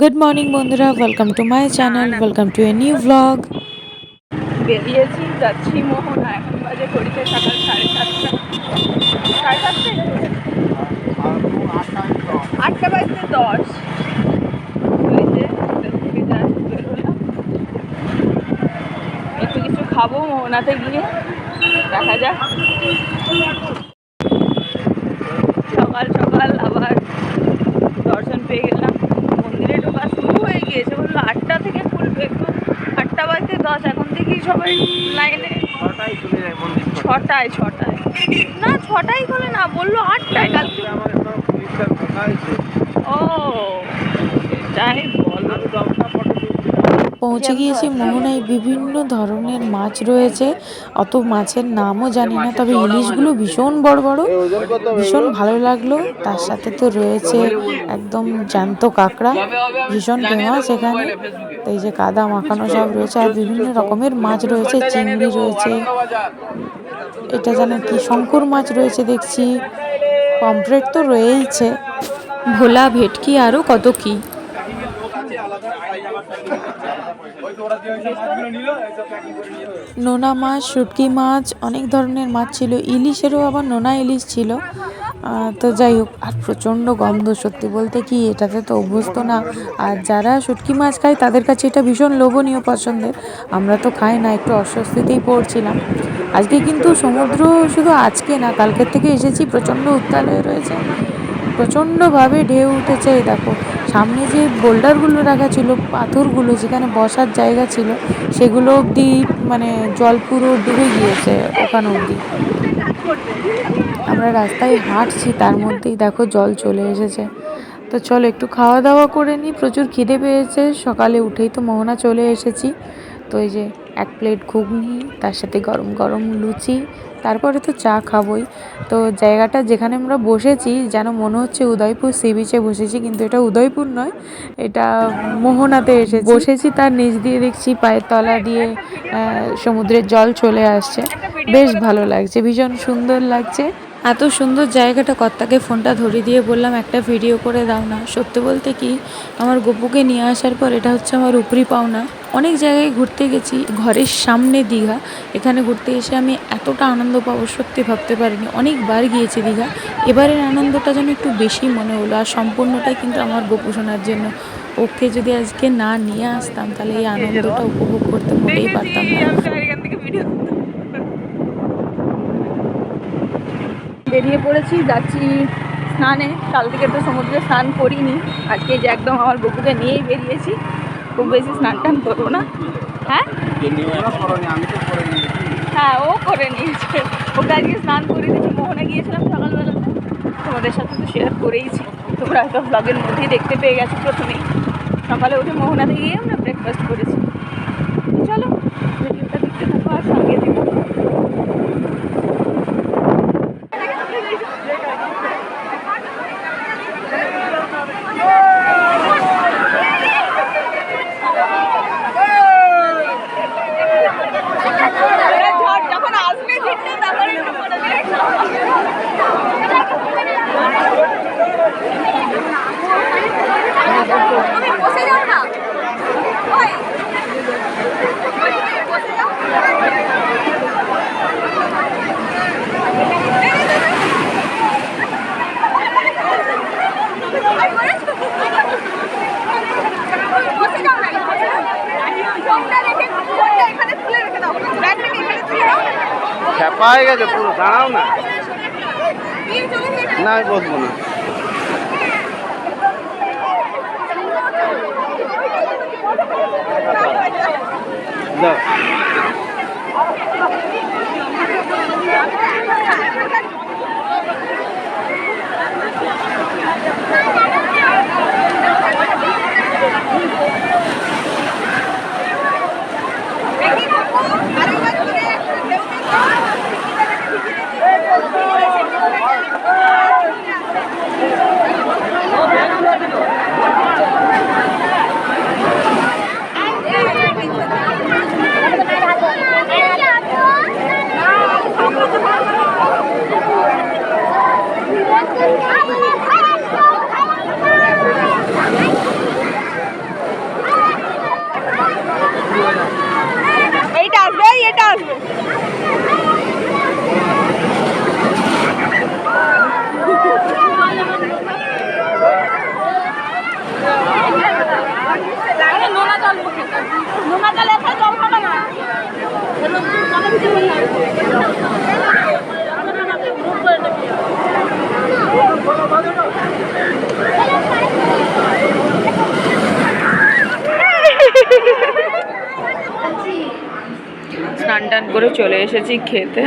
Good morning বন্ধুরা। Welcome to my channel welcome to a new blog বেরিয়েছি, যাচ্ছি মোহনা। এখন বাজে ঘড়িতে সকাল সাড়ে সাতটা। সাড়ে সাতটা আটটা বাজতে দশ। একটু কিছু খাব মোহনাতে গিয়ে। দেখা যাক সকাল সকাল আবার দর্শন পেয়ে গেলাম মন্দিরে ঢোকা শুরু হয়ে গিয়েছে বলল আটটা থেকে খুলবে তো আটটা বাজতে দশ এখন থেকেই সবাই লাইনে? ছটায় চলে যায় মন্দির করে। ছটায় ছটায়। না ছটায় খোলে না বলল আটটায় কালকে ও যাই বলো। পৌঁছে গিয়েছি। মোহনায় বিভিন্ন ধরনের মাছ রয়েছে। অত মাছের নামও জানি না, তবে ইলিশগুলো ভীষণ বড় বড়, ভীষণ ভালো লাগল। তার সাথে তো রয়েছে একদম জ্যান্ত কাঁকড়া, ভীষণ ফেমাস এখানে। এই যে কাদা মাখানো সব রয়েছে, আর বিভিন্ন রকমের মাছ রয়েছে, চিংড়ি রয়েছে। এটা যেন কি শঙ্কর মাছ রয়েছে দেখছি। পমফ্রেট তো রয়েইছে। ভোলা ভেটকি আরও কত কি? নোনা মাছ, শুটকি মাছ, অনেক ধরনের মাছ ছিল। ইলিশেরও আবার নোনা ইলিশ ছিল। তো যাই হোক, আর প্রচণ্ড গন্ধ, সত্যি বলতে কি, এটাতে তো অভ্যস্ত না। আর যারা শুটকি মাছ খায়, তাদের কাছে এটা ভীষণ লোভনীয় পছন্দের। আমরা তো খাই না, একটু অস্বস্তিতেই পড়ছিলাম। আজকে কিন্তু সমুদ্র শুধু আজকে না, কালকের থেকে এসেছি, প্রচণ্ড উত্তাল হয়ে রয়েছে। প্রচণ্ডভাবে ঢেউ উঠেছে, এই দেখো। সামনে যে বোল্ডারগুলো রাখা ছিল, পাথরগুলো যেখানে বসার জায়গা ছিল, সেগুলো অবধি মানে জল পুরো ডুবে গিয়েছে ওখানে অবধি। আমরা রাস্তায় হাঁটছি, তার মধ্যেই দেখো জল চলে এসেছে। তো চলো একটু খাওয়া দাওয়া করে নিই, প্রচুর খিদে পেয়েছে। সকালে উঠেই তো মোহনা চলে এসেছি। তো এই যে এক প্লেট ঘুগনি, তার সাথে গরম গরম লুচি, তারপরে তো চা খাবোই। তো জায়গাটা যেখানে আমরা বসেছি, যেন মনে হচ্ছে উদয়পুর সি বিচে বসেছি, কিন্তু এটা উদয়পুর নয়, এটা মোহনাতে এসে বসেছি তার নিচ দিয়ে দেখছি, পায়ের তলা দিয়ে সমুদ্রের জল চলে আসছে। বেশ ভালো লাগছে, ভীষণ সুন্দর লাগছে। এত সুন্দর জায়গাটা কর্তাকে ফোনটা ধরিয়ে দিয়ে বললাম, একটা ভিডিও করে দাও না। সত্যি বলতে কি, আমার গপুকে নিয়ে আসার পর এটা হচ্ছে আমার উপরি পাওনা। অনেক জায়গায় ঘুরতে গেছি, ঘরের সামনে দীঘা। এখানে ঘুরতে এসে আমি এতটা আনন্দ পাবো, সত্যি ভাবতে পারিনি। অনেকবার গিয়েছি দীঘা। এবারের আনন্দটা যেন একটু বেশি মনে হলো, আর সম্পূর্ণটাই কিন্তু আমার গোপু শোনার জন্য। ওকে যদি আজকে না নিয়ে আসতাম, তাহলে এই আনন্দটা উপভোগ করতে মোটেই পারতাম না এখান থেকে ভিডিও বেরিয়ে পড়েছি, যাচ্ছি স্নানে। কাল থেকে তো সমুদ্রে স্নান করিনি। আজকে যে একদম আমার বকুকে নিয়েই বেরিয়েছি। খুব বেশি স্নান টান করব না। হ্যাঁ। হ্যাঁ ও করে নিয়েছে। ওকে আজকে স্নান করে দিয়েছি। মোহনা গিয়েছিলাম সকালবেলাতে তোমাদের সাথে তো শেয়ার করেইছি। তোমরা হয়তো ব্লগের মধ্যেই দেখতে পেয়ে গেছো প্রথমেই। সকালে উঠে মোহনাতে গিয়ে আমরা ব্রেকফাস্ট করেছি চলো ভিডিওটা দেখতে থাকো আর সঙ্গে থেকো ঝড় যখন আসবে ঝড়টা তারপরে একটু করে তুমি বসে যাও না ওই বসে যাও বসে যাও না বসে যাও ফোনটা রেখে ফোনটা এখানে তুলে রেখে দাও ব্যাগটাকে এখানে তুলে দাও হয়ে গেছে পুরো দাঁড়াও না। না আমি বসবো না। যাও। দেখি বাবু আরেকবার করে ঢেউ দেখো নোনা জল নোনা জল এসে জল খাবে না স্নান টান করে চলে এসেছি খেতে।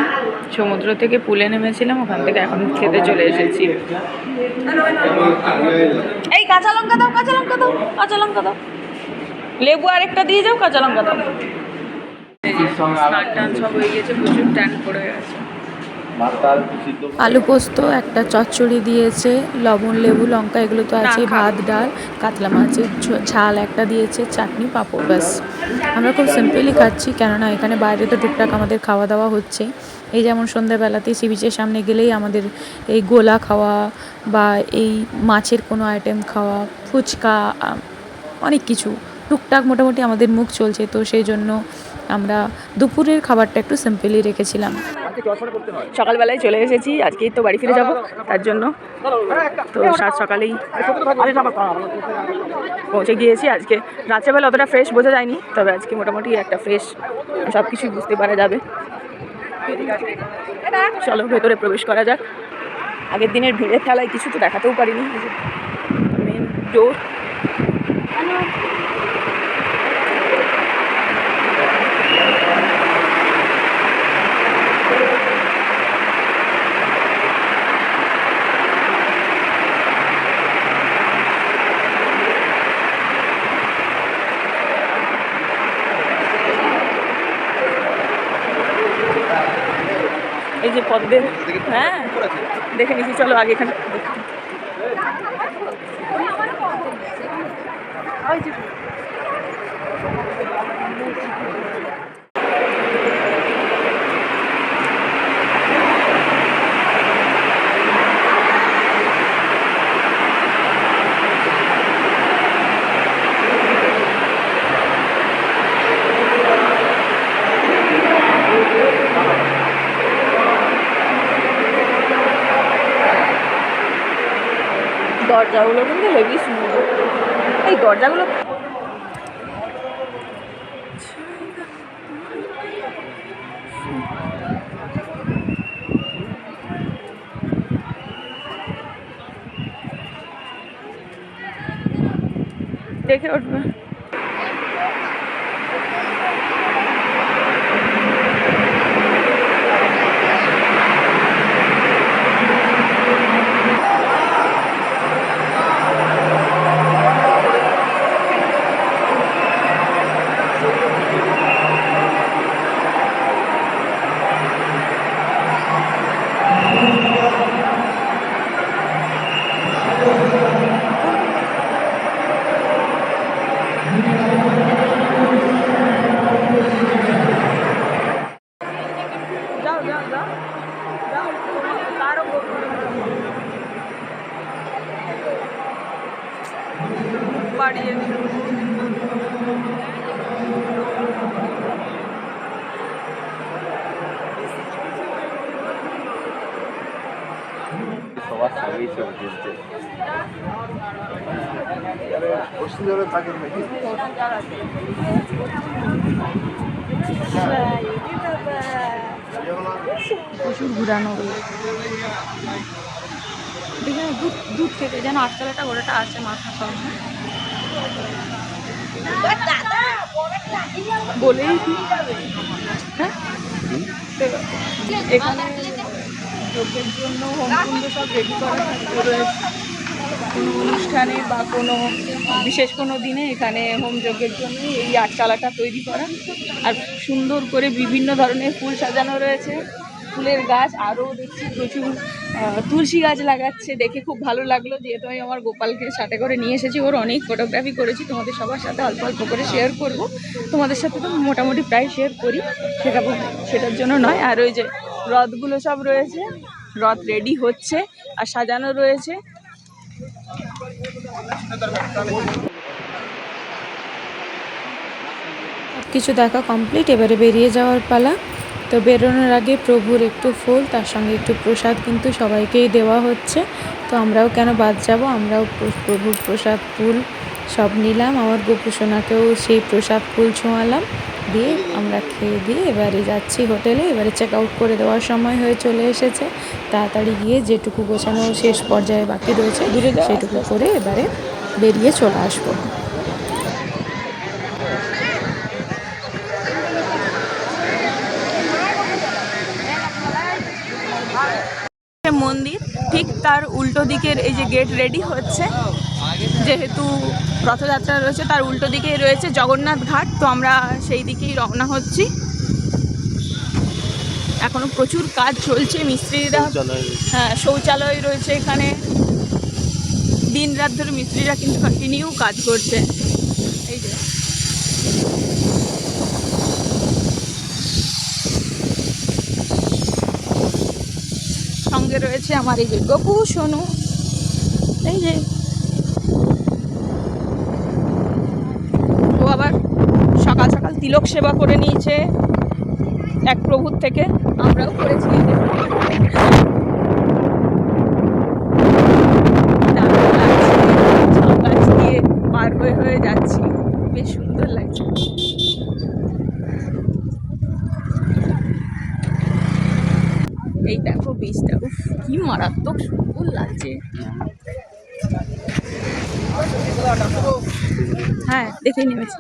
সমুদ্র থেকে পুলে নেমেছিলাম ওখান থেকে এখন খেতে চলে এসেছি। এই কাঁচা লঙ্কা দাও কাঁচা লঙ্কা দাও কাঁচা লঙ্কা দাও। লেবু আরেকটা দিয়ে যাও কাঁচা লঙ্কা দাও। স্নান টান সব হয়ে গেছে প্রচুর ট্যান পড়ে গেছে। আলু পোস্ত একটা চচ্চড়ি দিয়েছে লবণ লেবু লঙ্কা এগুলো তো আছে ভাত ডাল কাতলা মাছের ঝাল একটা দিয়েছে চাটনি পাঁপড় ব্যাস। আমরা খুব সিম্পলি খাচ্ছি কেননা এখানে বাইরে তো টুকটাক আমাদের খাওয়া দাওয়া হচ্ছে। এই যেমন সন্ধ্যাবেলাতে সি বিচের সামনে গেলেই আমাদের এই গোলা খাওয়া বা এই মাছের কোনো আইটেম খাওয়া ফুচকা অনেক কিছু। টুকটাক মোটামুটি আমাদের মুখ চলছে তো সেই জন্য আমরা দুপুরের খাবারটা একটু সিম্পলি রেখেছিলাম। সকালবেলায় চলে এসেছি আজকেই তো বাড়ি ফিরে যাব তার জন্য। তো সাত সকালেই পৌঁছে গিয়েছি আজকে। রাত্রেবেলা অতটা ফ্রেশ বোঝা যায়নি তবে আজকে মোটামুটি একটা ফ্রেশ সব কিছুই বুঝতে পারা যাবে। চলো ভেতরে প্রবেশ করা যাক। আগের দিনের ভিড়ের খেলায় কিছু তো দেখাতেও পারিনি। মেন ডোর যে পদ্মের হ্যাঁ? দেখে নিচ্ছি চলো আগে এখানে দেখি। দরজাগুলো কিন্তু হেভি সুন্দর এই দরজাগুলো দেখে উঠবে যাও যাও যাও যাও কারও বাড়িয়ে দিল সবার ছবি অসুবিধা থাকেন নাকি? প্রচুর ঘুরানো দেখে দূর দূর থেকে যেন আটতলাটা গোড়াটা আছে মাথা সামনে। বলেই হ্যাঁ? এখানে যোগের জন্য হোম হোমকুণ্ড সব রেডি করা কোনো অনুষ্ঠানে বা কোনো বিশেষ কোনো দিনে এখানে হোম যজ্ঞের জন্য এই আটচালাটা তৈরি করা। আর সুন্দর করে বিভিন্ন ধরনের ফুল সাজানো রয়েছে। ফুলের গাছ, আরও দেখছি প্রচুর তুলসী গাছ লাগাচ্ছে। দেখে খুব ভালো লাগল যেহেতু আমি আমার গোপালকে সাথে করে নিয়ে এসেছি। ওর অনেক ফটোগ্রাফি করেছি। তোমাদের সবার সাথে অল্প অল্প করে শেয়ার করব। তোমাদের সাথে তো মোটামুটি প্রায় শেয়ার করি। সেটা সেটার জন্য নয়। আর ওই যে রথগুলো সব রয়েছে। রথ রেডি হচ্ছে আর সাজানো রয়েছে। কিছু দেখা কমপ্লিট এবারে বেরিয়ে যাওয়ার পালা। তো বেরোনোর আগে প্রভুর একটু ফুল, তার সঙ্গে একটু প্রসাদ কিন্তু সবাইকেই দেওয়া হচ্ছে। তো আমরাও কেন বাদ যাব? আমরাও প্রভুর প্রসাদ, ফুল সব নিলাম। আমার গোপুসোনাকেও সেই প্রসাদ ফুল ছোঁয়ালাম। দিয়ে আমরা খেয়ে দিয়ে এবারে যাচ্ছি হোটেলে। এবারে চেক আউট করে দেওয়ার সময় হয়ে চলে এসেছে। তাড়াতাড়ি গিয়ে যেটুকু গোছানো শেষ পর্যায়ে বাকি রয়েছে সেটুকু করে এবারে বেরিয়ে চলে আসব। মন্দির। ঠিক তার উল্টো দিকের এই যে গেট রেডি হচ্ছে। যেহেতু রথযাত্রা রয়েছে তার উল্টো দিকেই রয়েছে জগন্নাথ ঘাট। তো আমরা সেই দিকেই রওনা হচ্ছি। এখনও প্রচুর কাজ চলছে মিস্ত্রিরা হ্যাঁ শৌচালয় রয়েছে এখানে। দিন রাত ধরে মিস্ত্রিরা কিন্তু কন্টিনিউ কাজ করছে এই যে সঙ্গে রয়েছে আমার এই যে গপু, সোনু। এই যে। ও আবার সকাল সকাল তিলক সেবা করে নিয়েছে। এক প্রভুর থেকে আমরাও করেছি এই যে। দারুণ লাগছে। ঝাউ গাছ দিয়ে পার হয়ে হয়ে যাচ্ছি বেশ সুন্দর লাগছে এই দেখো বীজটা উফ কি মারাত্মক সুন্দর লাগছে। হ্যাঁ দেখে নেমেছি।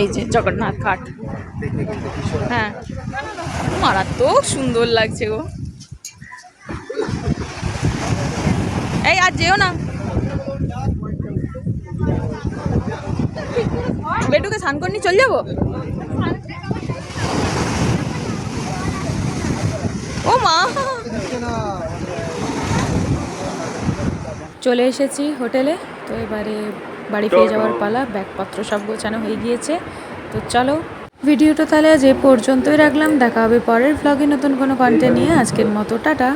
এই যে জগন্নাথ ঘাট। হ্যাঁ মারাত্মক সুন্দর লাগছে গো। এই, আর যেও না। বেটুকে স্নান করে নিয়ে চলে যাব? ও মা চলে এসেছি হোটেলে তো এবারে বাড়ি ফিরে যাওয়ার পালা ব্যাগপত্র সব গোছানো হয়ে গিয়েছে। তো চলো ভিডিওটা তাহলে আজ এ পর্যন্তই রাখলাম। দেখা হবে পরের ব্লগে নতুন কোনো কন্টেন্ট নিয়ে। আজকের মতো টাটা।